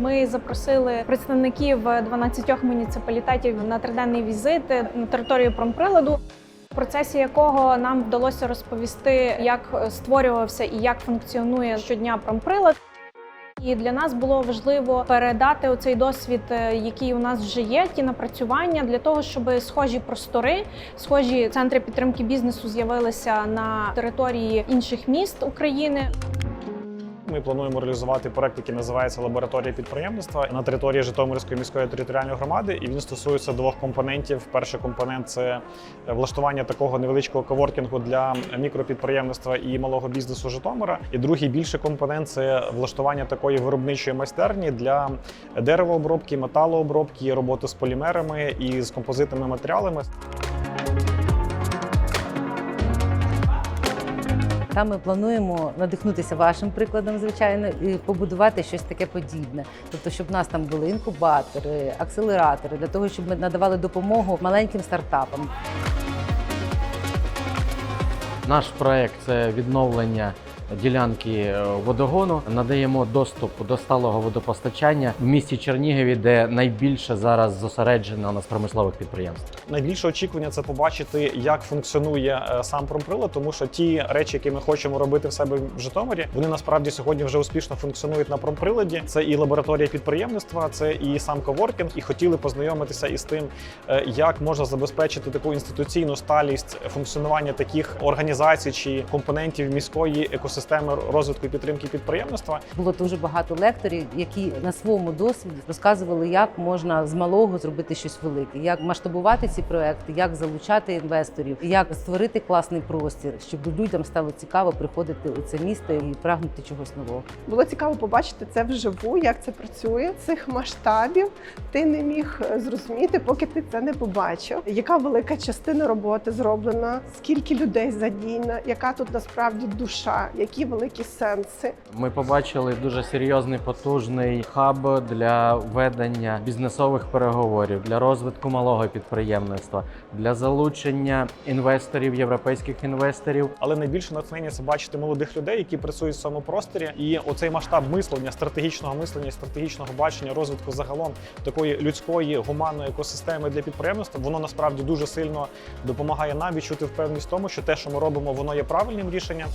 Ми запросили представників 12 муніципалітетів на триденний візит на територію промприладу. В процесі якого нам вдалося розповісти, як створювався і як функціонує щодня промприлад. І для нас було важливо передати оцей досвід, е, який у нас вже є, ті напрацювання для того, щоб схожі простори, схожі центри підтримки бізнесу з'явилися на території інших міст України. Ми плануємо реалізувати проект, який називається Лабораторія підприємництва на території Житомирської міської територіальної громади. І він стосується двох компонентів. Перший компонент це влаштування такого невеличкого коворкінгу для мікропідприємництва і малого бізнесу Житомира. І другий більший компонент це влаштування такої виробничої майстерні для деревообробки, металообробки, роботи з полімерами і з композитними матеріалами. Там ми плануємо надихнутися вашим прикладом, звичайно, і побудувати щось таке подібне. Тобто, щоб в нас там були інкубатори, акселератори, для того, щоб ми надавали допомогу маленьким стартапам. Наш проект це відновлення ділянки е, водогону. Надаємо доступ до сталого водопостачання в місті Чернігові, де найбільше зараз зосереджено на промислових підприємств. Найбільше очікування це побачити, як функціонує е, сам промприлад, тому що ті речі, які ми хочемо робити в себе в Житомирі, вони насправді сьогодні вже успішно функціонують на промприладі. Це і лабораторія підприємництва, це і сам коворкінг. І хотіли познайомитися із тим, е, як можна забезпечити таку інституційну сталість функціонування таких організацій чи компонентів міської екосистеми розвитку і підтримки підприємництва. Було дуже багато лекторів, які на своєму досвіді розказували, як можна з малого зробити щось велике, як масштабувати ці проекти, як залучати інвесторів, як створити класний простір, щоб людям стало цікаво приходити у це місто і прагнути чогось нового. Було цікаво побачити це вживу, як це працює. Цих масштабів ти не міг е, зрозуміти, поки ти це не побачив. Яка велика частина роботи зроблена, скільки людей задіяно, яка тут насправді душа, які великі сенси. Ми побачили дуже серйозний потужний хаб для ведення бізнесових переговорів, для розвитку малого підприємництва, для залучення інвесторів, європейських інвесторів. Але найбільше натхнення це бачити молодих людей, які працюють в цьому просторі. І оцей масштаб мислення, стратегічного мислення, стратегічного бачення розвитку загалом такої людської гуманної екосистеми для підприємництва, воно насправді дуже сильно допомагає нам відчути впевненість в тому, що те, що ми робимо, воно є правильним рішенням.